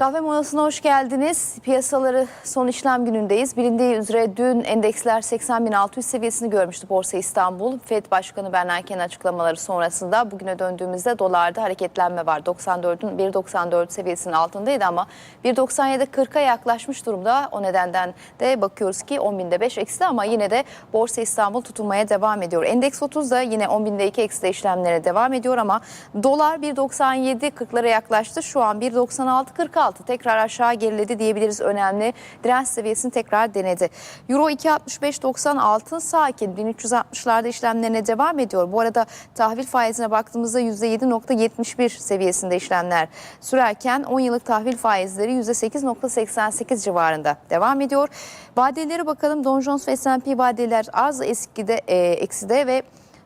Kahve molasına hoş geldiniz. Piyasaları son işlem günündeyiz. Bilindiği üzere dün endeksler 80.600 seviyesini görmüştü Borsa İstanbul. FED Başkanı Bernanke'nin açıklamaları sonrasında bugüne döndüğümüzde dolarda hareketlenme var. 94'ün 1.94 seviyesinin altındaydı ama 1.97 40'a yaklaşmış durumda. O nedenden de bakıyoruz ki 10.000'de 5 eksi ama yine de Borsa İstanbul tutunmaya devam ediyor. Endeks 30 da yine 10.000'de 2 eksi işlemlere devam ediyor ama dolar 1.97 40'lara yaklaştı. Şu an 1.96 46 tekrar aşağı geriledi diyebiliriz. Önemli direnç seviyesini tekrar denedi. Euro 2.65.96 sakin 1360'larda işlemlerine devam ediyor. Bu arada tahvil faizine baktığımızda %7.71 seviyesinde işlemler sürerken 10 yıllık tahvil faizleri %8.88 civarında devam ediyor. Vadelere bakalım. Dow Jones ve S&P vadeler az eskide, e, ekside ve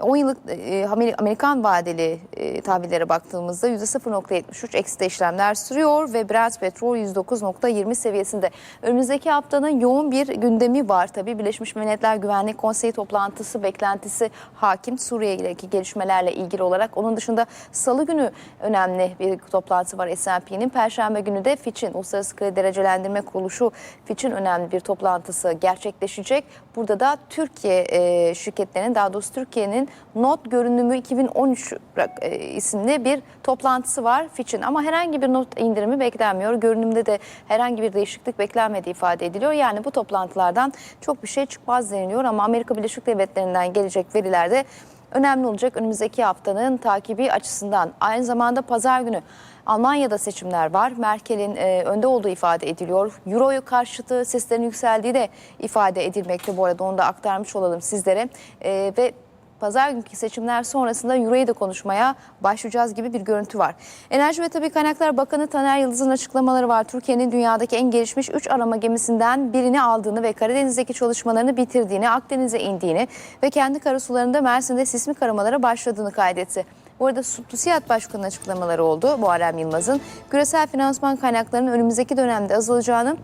10 yıllık e, Amer- Amerikan vadeli e, tahvillere baktığımızda %0.73 ekside işlemler sürüyor ve Brent petrol 109.20 seviyesinde. Önümüzdeki haftanın yoğun bir gündemi var tabii. Birleşmiş Milletler Güvenlik Konseyi toplantısı beklentisi hakim Suriye'deki gelişmelerle ilgili olarak. Onun dışında salı günü önemli bir toplantı var S&P'nin. Perşembe günü de Fitch'in Uluslararası Kredi Derecelendirme Kuruluşu Fitch'in önemli bir toplantısı gerçekleşecek. Burada da Türkiye e, şirketlerinin daha doğrusu Türkiye'nin not görünümü 2013 rak- e, isimli bir toplantısı var Fitch'in ama herhangi bir not indirimi beklenmiyor. Görünümde de herhangi bir değişiklik beklenmediği ifade ediliyor. Yani bu toplantılardan çok bir şey çıkmaz deniliyor ama Amerika Birleşik Devletleri'nden gelecek verilerde önemli olacak önümüzdeki haftanın takibi açısından. Aynı zamanda pazar günü Almanya'da seçimler var. Merkel'in e, önde olduğu ifade ediliyor. Euro'yu karşıtı seslerin yükseldiği de ifade edilmekte. Bu arada onu da aktarmış olalım sizlere. E, ve Pazar günkü seçimler sonrasında Euro'yu da konuşmaya başlayacağız gibi bir görüntü var. Enerji ve Tabii Kaynaklar Bakanı Taner Yıldız'ın açıklamaları var. Türkiye'nin dünyadaki en gelişmiş 3 arama gemisinden birini aldığını ve Karadeniz'deki çalışmalarını bitirdiğini, Akdeniz'e indiğini ve kendi karasularında Mersin'de sismik aramalara başladığını kaydetti. Bu arada TÜSİAD Başkanı'nın açıklamaları oldu Muharrem Yılmaz'ın. Küresel finansman kaynaklarının önümüzdeki dönemde azalacağını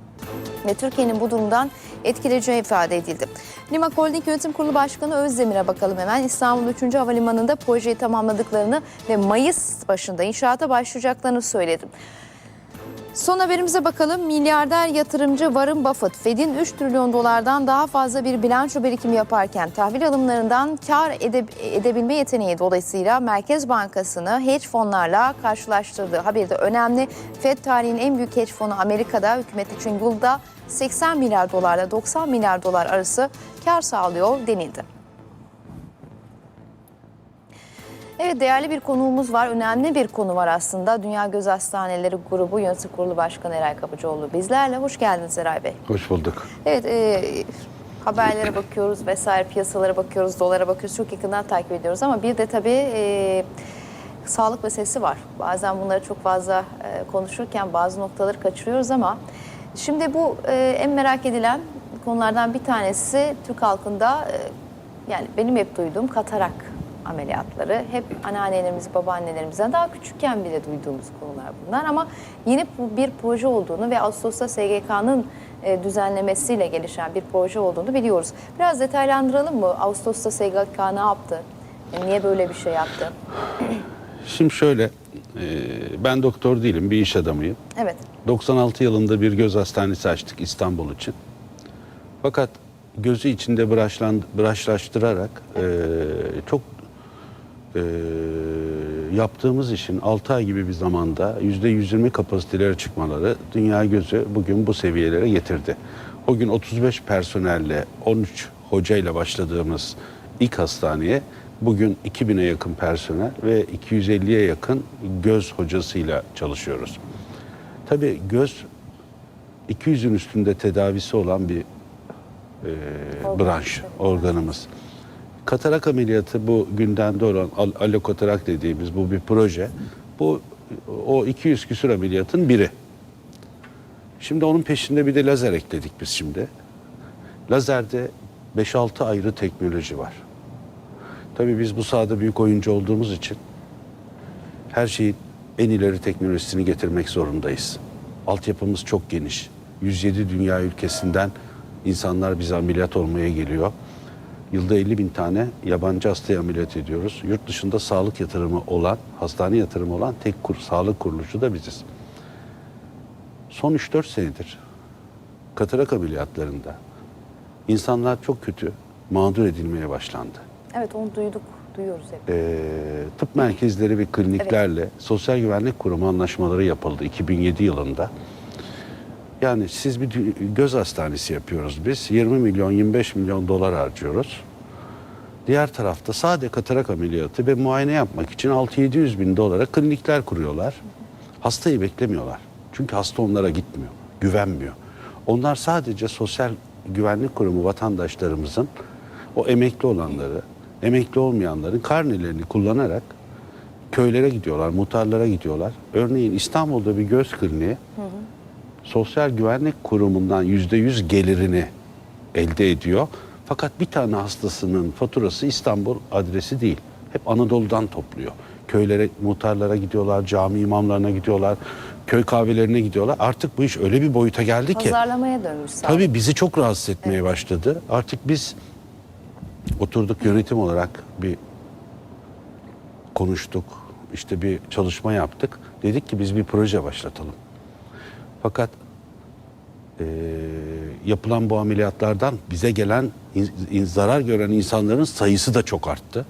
ve Türkiye'nin bu durumdan etkileyeceği ifade edildi. Limak Holding Yönetim Kurulu Başkanı Özdemir'e bakalım hemen. İstanbul 3. Havalimanı'nda projeyi tamamladıklarını ve Mayıs başında inşaata başlayacaklarını söyledi. Son haberimize bakalım. Milyarder yatırımcı Warren Buffett, Fed'in 3 trilyon dolardan daha fazla bir bilanço birikimi yaparken tahvil alımlarından kar ede- edebilme yeteneği dolayısıyla Merkez Bankası'nı hedge fonlarla karşılaştırdığı haberi de önemli. Fed tarihinin en büyük hedge fonu Amerika'da hükümet için yılda 80 milyar dolarla 90 milyar dolar arası kar sağlıyor denildi. Evet değerli bir konuğumuz var. Önemli bir konu var aslında. Dünya Göz Hastaneleri Grubu Yönetim Kurulu Başkanı Eray Kapıcıoğlu bizlerle. Hoş geldiniz Eray Bey. Hoş bulduk. Evet e, haberlere bakıyoruz vesaire piyasalara bakıyoruz, dolara bakıyoruz. Çok yakından takip ediyoruz ama bir de tabii e, sağlık meselesi var. Bazen bunları çok fazla e, konuşurken bazı noktaları kaçırıyoruz ama şimdi bu e, en merak edilen konulardan bir tanesi Türk halkında e, yani benim hep duyduğum katarak ameliyatları. Hep anneannelerimiz, babaannelerimizden daha küçükken bile duyduğumuz konular bunlar ama yeni bir proje olduğunu ve Ağustos'ta SGK'nın e, düzenlemesiyle gelişen bir proje olduğunu biliyoruz. Biraz detaylandıralım mı? Ağustos'ta SGK ne yaptı? E, Niye böyle bir şey yaptı? Şimdi şöyle, e, ben doktor değilim, bir iş adamıyım. Evet. 96 yılında bir göz hastanesi açtık İstanbul için. Fakat gözü içinde bıraşlan, bıraşlaştırarak e, çok e, yaptığımız işin 6 ay gibi bir zamanda %120 kapasitelere çıkmaları dünya gözü bugün bu seviyelere getirdi. O gün 35 personelle 13 hocayla başladığımız ilk hastaneye bugün 2000'e yakın personel ve 250'ye yakın göz hocasıyla çalışıyoruz. Tabii göz 200'ün üstünde tedavisi olan bir e, branş, organımız. Katarak ameliyatı bu gündemde olan al- dediğimiz bu bir proje. Bu o 200 küsur ameliyatın biri. Şimdi onun peşinde bir de lazer ekledik biz şimdi. Lazerde 5-6 ayrı teknoloji var. Tabii biz bu sahada büyük oyuncu olduğumuz için her şeyin en ileri teknolojisini getirmek zorundayız. Altyapımız çok geniş. 107 dünya ülkesinden insanlar bize ameliyat olmaya geliyor. Yılda 50 bin tane yabancı hastayı ameliyat ediyoruz. Yurt dışında sağlık yatırımı olan, hastane yatırımı olan tek kur, sağlık kuruluşu da biziz. son 3-4 senedir katarak ameliyatlarında insanlar çok kötü mağdur edilmeye başlandı. Evet onu duyduk, duyuyoruz hep. Ee, tıp merkezleri ve kliniklerle Sosyal Güvenlik Kurumu anlaşmaları yapıldı 2007 yılında. Yani siz bir göz hastanesi yapıyoruz biz. 20 milyon 25 milyon dolar harcıyoruz. Diğer tarafta sade katarak ameliyatı ve muayene yapmak için 6-700 bin dolara klinikler kuruyorlar. Hastayı beklemiyorlar. Çünkü hasta onlara gitmiyor, güvenmiyor. Onlar sadece sosyal güvenlik kurumu vatandaşlarımızın o emekli olanları, emekli olmayanların karnelerini kullanarak köylere gidiyorlar, muhtarlara gidiyorlar. Örneğin İstanbul'da bir göz kliniği Sosyal Güvenlik Kurumu'ndan yüzde yüz gelirini elde ediyor. Fakat bir tane hastasının faturası İstanbul adresi değil. Hep Anadolu'dan topluyor. Köylere, muhtarlara gidiyorlar, cami imamlarına gidiyorlar, köy kahvelerine gidiyorlar. Artık bu iş öyle bir boyuta geldi ki. Pazarlamaya dönmüş. Tabii bizi çok rahatsız etmeye başladı. Artık biz oturduk yönetim olarak bir konuştuk. İşte bir çalışma yaptık. Dedik ki biz bir proje başlatalım. Fakat eee, yapılan bu ameliyatlardan bize gelen in- in- zarar gören insanların sayısı da çok arttı.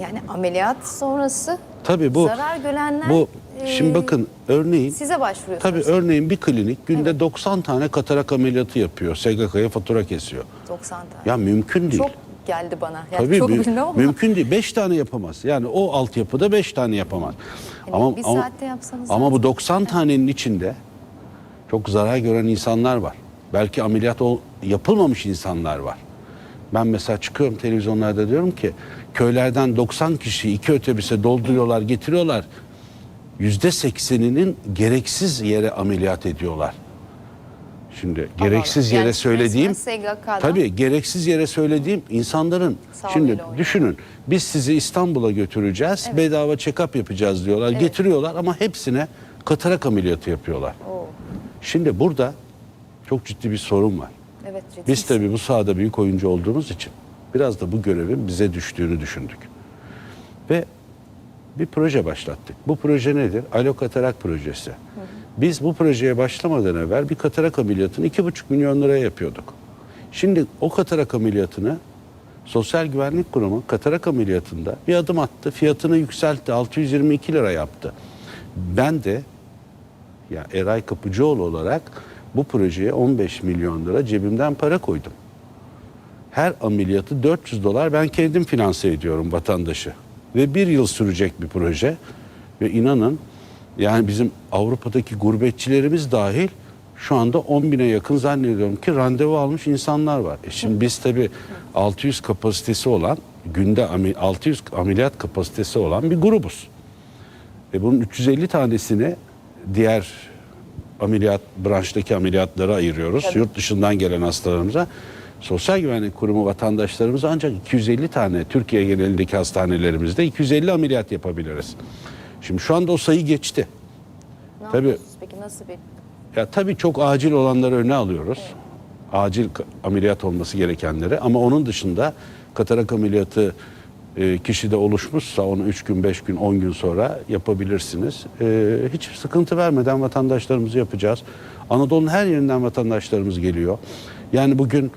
Yani ameliyat sonrası Tabii bu zarar görenler bu e, şimdi bakın örneğin size başvuruyorsunuz. tabii örneğin bir klinik günde 90 tane katarak ameliyatı yapıyor. SGK'ya fatura kesiyor. 90 tane. Ya mümkün değil. Çok geldi bana. Yani Tabii çok mü- ama. mümkün değil. Beş tane yapamaz. Yani o altyapıda beş tane yapamaz. Yani bir saatte yapsanız ama zaten- bu 90 tanenin içinde çok zarar gören insanlar var. Belki ameliyat ol, yapılmamış insanlar var. Ben mesela çıkıyorum televizyonlarda diyorum ki köylerden 90 kişi iki otobüse dolduruyorlar, getiriyorlar. Yüzde sekseninin gereksiz yere ameliyat ediyorlar. Şimdi gereksiz Yani yere söylediğim resmen SGK'dan tabii gereksiz yere söylediğim insanların Sağlığıyla şimdi düşünün biz sizi İstanbul'a götüreceğiz bedava check-up yapacağız diyorlar getiriyorlar ama hepsine katarak ameliyatı yapıyorlar. Oo, Şimdi burada çok ciddi bir sorun var. evet, ciddi. Biz tabii bu sahada büyük oyuncu olduğumuz için biraz da bu görevin bize düştüğünü düşündük. Ve bir proje başlattık. Bu proje nedir? Alo Katarak Projesi. Biz bu projeye başlamadan evvel bir katarak ameliyatını iki buçuk milyon liraya yapıyorduk. Şimdi o katarak ameliyatını Sosyal Güvenlik Kurumu katarak ameliyatında bir adım attı. Fiyatını yükseltti. 622 lira yaptı. Ben de ya Eray Kapıcıoğlu olarak bu projeye 15 milyon lira cebimden para koydum. Her ameliyatı 400 dolar ben kendim finanse ediyorum vatandaşı. Ve bir yıl sürecek bir proje. Ve inanın yani bizim Avrupa'daki gurbetçilerimiz dahil şu anda 10 bine yakın zannediyorum ki randevu almış insanlar var. E şimdi biz tabii 600 kapasitesi olan günde ame- 600 ameliyat kapasitesi olan bir grubuz. E bunun 350 tanesini diğer ameliyat branştaki ameliyatlara ayırıyoruz. Yurt dışından gelen hastalarımıza. Sosyal Güvenlik Kurumu vatandaşlarımıza ancak 250 tane Türkiye genelindeki hastanelerimizde 250 ameliyat yapabiliriz. Şimdi şu anda o sayı geçti. Ne tabii. Peki nasıl bir Ya tabii çok acil olanları öne alıyoruz. Acil ka- ameliyat olması gerekenleri ama onun dışında katarak ameliyatı e, kişide oluşmuşsa onu 3 gün, 5 gün, 10 gün sonra yapabilirsiniz. E, hiç sıkıntı vermeden vatandaşlarımızı yapacağız. Anadolu'nun her yerinden vatandaşlarımız geliyor. Yani bugün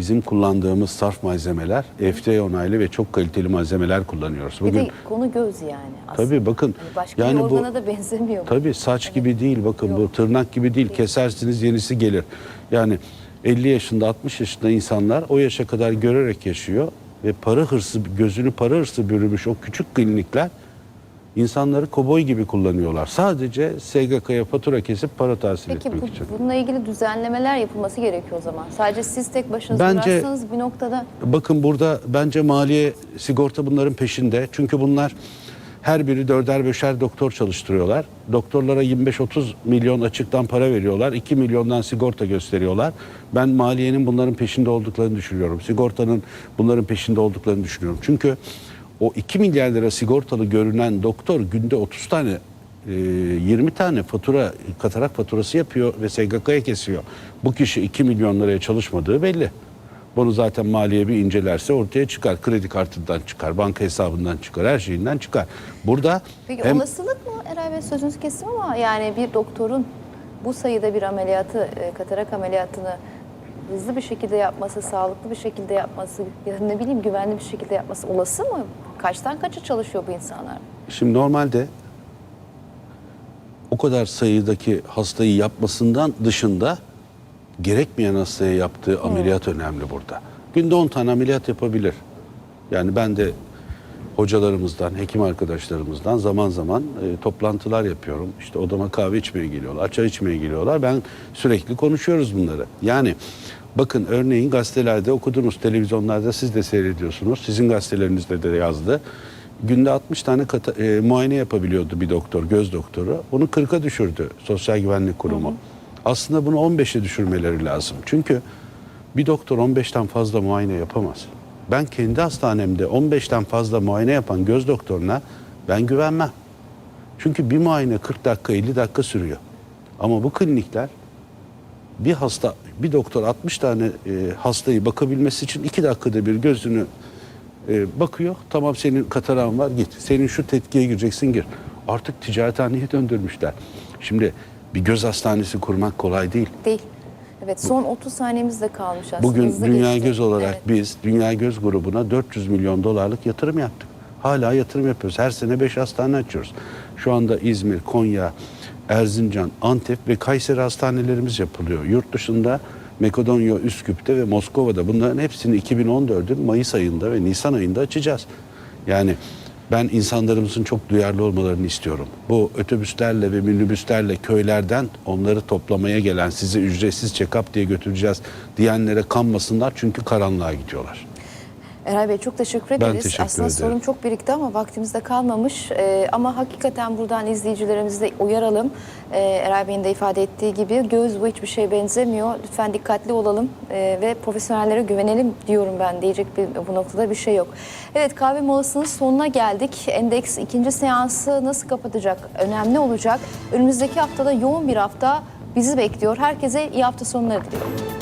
bizim kullandığımız sarf malzemeler FDA onaylı ve çok kaliteli malzemeler kullanıyoruz. bir Bugün de konu göz yani aslında. tabii bakın Hani başka yani bir bu organa da benzemiyor. bu. Tabii saç gibi değil bakın bu tırnak gibi değil. Kesersiniz yenisi gelir. Yani 50 yaşında 60 yaşında insanlar o yaşa kadar görerek yaşıyor ve para hırsı gözünü para hırsı bürümüş o küçük klinikler insanları koboy gibi kullanıyorlar. Sadece SGK'ya fatura kesip para tahsil Peki etmek bu, için. bununla ilgili düzenlemeler yapılması gerekiyor o zaman. Sadece siz tek başınıza Bence- uğraşsanız bir noktada Bakın burada bence maliye sigorta bunların peşinde. Çünkü bunlar her biri dörder beşer doktor çalıştırıyorlar. Doktorlara 25-30 milyon açıktan para veriyorlar. 2 milyondan sigorta gösteriyorlar. Ben maliyenin bunların peşinde olduklarını düşünüyorum. Sigortanın bunların peşinde olduklarını düşünüyorum. Çünkü o 2 milyar lira sigortalı görünen doktor günde 30 tane e, 20 tane fatura katarak faturası yapıyor ve SGK'ya kesiyor. Bu kişi 2 milyon liraya çalışmadığı belli. Bunu zaten maliye bir incelerse ortaya çıkar. Kredi kartından çıkar, banka hesabından çıkar, her şeyinden çıkar. Burada Peki hem olasılık mı Eray Bey sözünüzü kestim ama yani bir doktorun bu sayıda bir ameliyatı, e, katarak ameliyatını hızlı bir şekilde yapması, sağlıklı bir şekilde yapması, ya ne bileyim güvenli bir şekilde yapması olası mı? Kaçtan kaça çalışıyor bu insanlar? Şimdi normalde o kadar sayıdaki hastayı yapmasından dışında gerekmeyen hastaya yaptığı ameliyat önemli burada. Günde 10 tane ameliyat yapabilir. Yani ben de hocalarımızdan, hekim arkadaşlarımızdan zaman zaman e, toplantılar yapıyorum. İşte odama kahve içmeye geliyorlar, çay içmeye geliyorlar. Ben sürekli konuşuyoruz bunları. Yani bakın örneğin gazetelerde okudunuz, televizyonlarda siz de seyrediyorsunuz. Sizin gazetelerinizde de yazdı. Günde 60 tane kata- e, muayene yapabiliyordu bir doktor, göz doktoru. Bunu 40'a düşürdü Sosyal Güvenlik Kurumu. Aslında bunu 15'e düşürmeleri lazım. Çünkü bir doktor 15'ten fazla muayene yapamaz. Ben kendi hastanemde 15'ten fazla muayene yapan göz doktoruna ben güvenmem. Çünkü bir muayene 40 dakika 50 dakika sürüyor. Ama bu klinikler bir hasta bir doktor 60 tane e, hastayı bakabilmesi için 2 dakikada bir gözünü e, bakıyor. Tamam senin katarağın var git. Senin şu tetkiye gireceksin gir. Artık ticarethaneye döndürmüşler. Şimdi bir göz hastanesi kurmak kolay değil. Değil. Evet son 30 saniyemiz de kalmış aslında. Bugün Hızlı Dünya geçti. Göz olarak Evet. biz Dünya Göz grubuna 400 milyon dolarlık yatırım yaptık. Hala yatırım yapıyoruz. Her sene 5 hastane açıyoruz. Şu anda İzmir, Konya, Erzincan, Antep ve Kayseri hastanelerimiz yapılıyor. Yurt dışında Makedonya, Üsküp'te ve Moskova'da bunların hepsini 2014'ün Mayıs ayında ve Nisan ayında açacağız. Yani ben insanlarımızın çok duyarlı olmalarını istiyorum. Bu otobüslerle ve minibüslerle köylerden onları toplamaya gelen sizi ücretsiz check-up diye götüreceğiz diyenlere kanmasınlar çünkü karanlığa gidiyorlar. Eray Bey çok teşekkür ederiz. teşekkür Aslında ederim. sorun çok birikti ama vaktimizde kalmamış. Ee, ama hakikaten buradan izleyicilerimizi de uyaralım. Ee, Eray Bey'in de ifade ettiği gibi göz bu hiçbir şeye benzemiyor. Lütfen dikkatli olalım ee, ve profesyonellere güvenelim diyorum ben. Diyecek bir, bu noktada bir şey yok. Evet kahve molasının sonuna geldik. Endeks ikinci seansı nasıl kapatacak? Önemli olacak. Önümüzdeki haftada yoğun bir hafta bizi bekliyor. Herkese iyi hafta sonları diliyorum.